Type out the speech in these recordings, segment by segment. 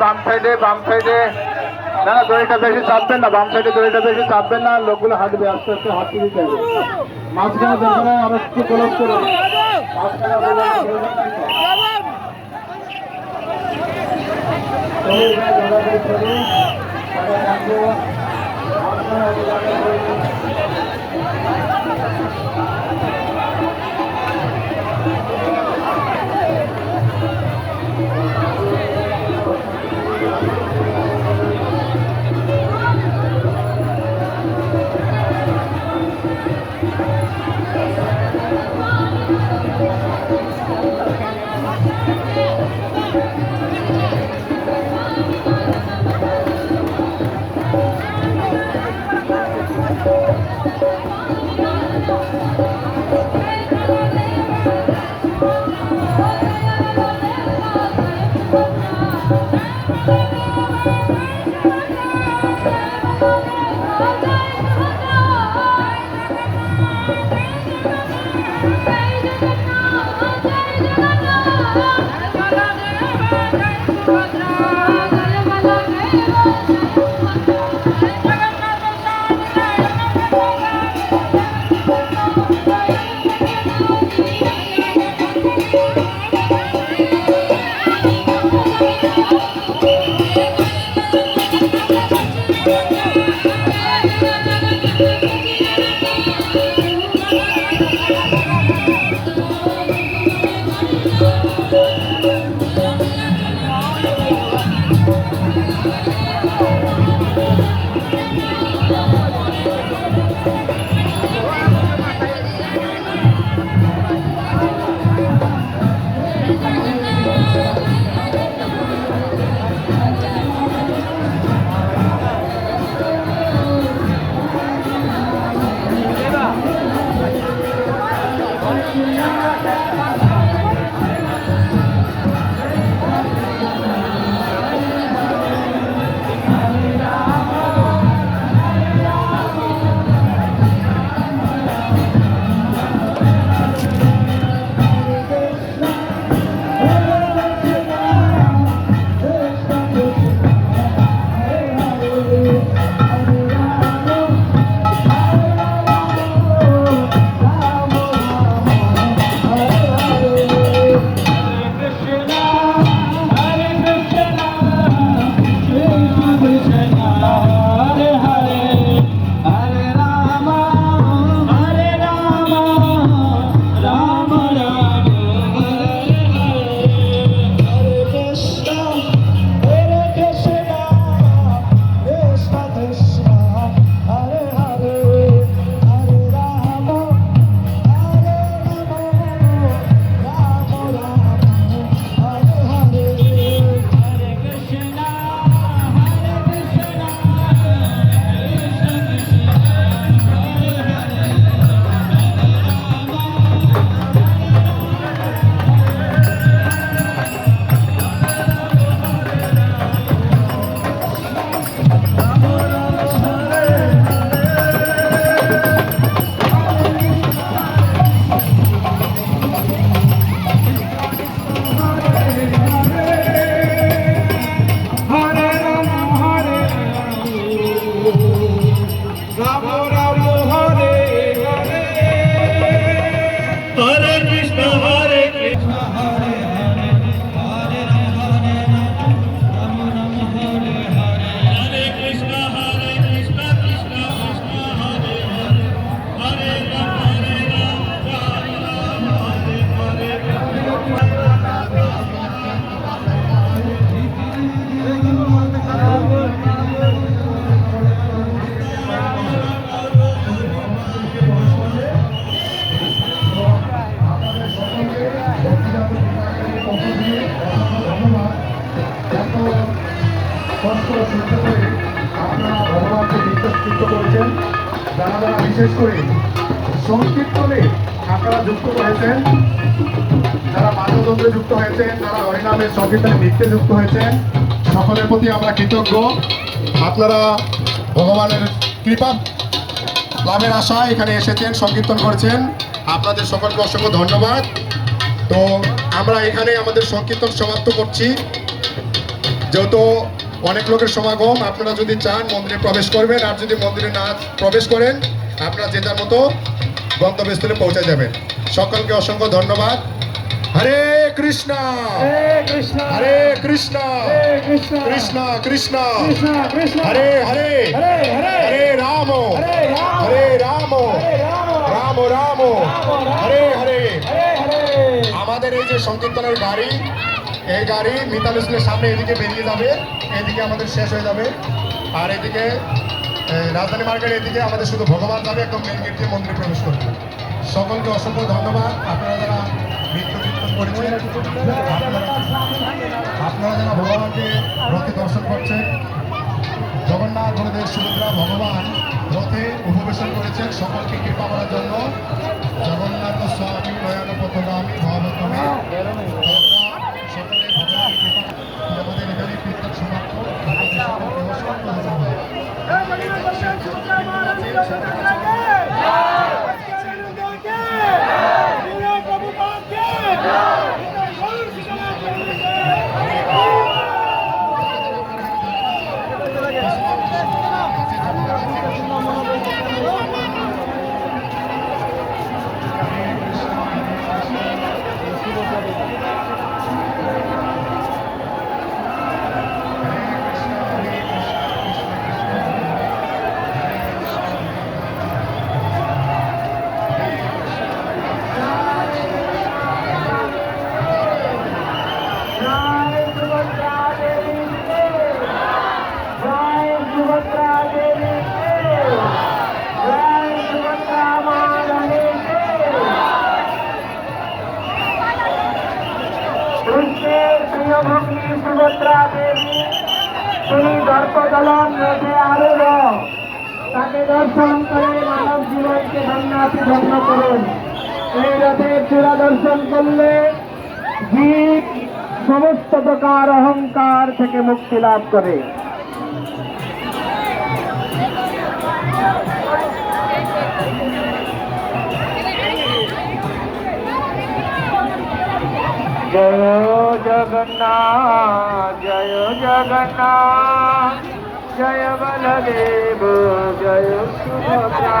বাম সাইডে বাম সাইডে। না না দড়িটা বেশি চাপবেন না, বাম সাইডে দড়িটা বেশি চাপবেন না লোকগুলো হাঁটবে, আস্তে আস্তে হাঁটতে দিতে হবে। মাঝখানে দেখবেন আরও একটু ক্লোজ করুন মাঝখানে সংকীর্তনে আপনারা যুক্ত হয়েছেন, যারা বাদ্যযন্ত্রে যুক্ত হয়েছেন, যারা হরিনামের সংকীর্তনে নৃত্যে যুক্ত হয়েছেন, সকলের প্রতি আমরা কৃতজ্ঞ। আপনারা ভগবানের কৃপা লাভের আশায় এখানে এসেছেন, সংকীর্তন করছেন। আপনাদের সকলকে অসংখ্য ধন্যবাদ। তো আমরা এখানে আমাদের সংকীর্তন সমাপ্ত করছি। যেহেতু অনেক লোকের সমাগম, আপনারা যদি চান মন্দিরে প্রবেশ করবেন, আর যদি মন্দিরে না প্রবেশ করেন, আপনারা যে মতো গন্তব্যস্থলে পৌঁছে যাবেন। সকলকে অসংখ্য ধন্যবাদ। হরে কৃষ্ণ। হরে কৃষ্ণ। কৃষ্ণ। কৃষ্ণ। হরে হরে। হরে রাম। হরে রাম। রাম। রাম। হরে হরে। আমাদের এই যে সংকীর্তনের গাড়ি এই গাড়ি মিতাল স্কুলের সামনে এদিকে বেরিয়ে যাবে। এদিকে আমাদের শেষ হয়ে যাবে। আর এদিকে রাজধানী মার্কেট এদিকে আমাদের শুধু ভগবান যাবে, একদম মেন গেট দিয়ে মন্দিরে প্রবেশ করবে। সকলকে অসংখ্য ধন্যবাদ। আপনারা যারা কীর্তন করেছেন আপনারা যারা ভগবানকে রথে দর্শন করছেন, জগন্নাথ বলদেব সুভদ্রা, ভগবান রথে উপবেশন করেছেন, সকলকে কৃপা করার জন্য জগন্নাথ চূড়া দর্শন করলে জীব সমস্ত প্রকার অহংকার থেকে মুক্তি লাভ করে। জয় জগন্নাথ জয় জগন্নাথ, জয় বলদেব, জয় সুভদ্রা।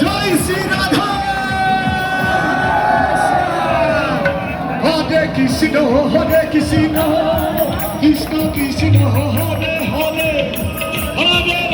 জয় শ্রী রাধা হরে কৃষ্ণ হরে কৃষ্ণ। কৃষ্ণ কৃষ্ণ হরে হরে। হরে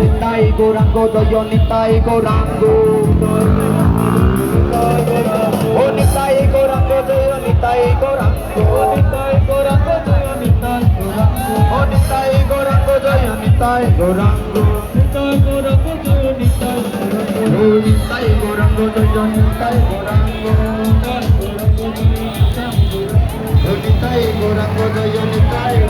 নিতাই গৌরাঙ্গ দয় নিতাই গৌরাঙ্গ ও নিতাই গৌরাঙ্গ দয় নিতাই গৌরাঙ্গ নিতাই গৌরাঙ্গ দয় নিতাই গৌরাঙ্গ ও নিতাই গৌরাঙ্গ দয় নিতাই গৌরাঙ্গ নিতাই গৌরাঙ্গ দয় নিতাই গৌরাঙ্গ নিতাই গৌরাঙ্গ দয় নিতাই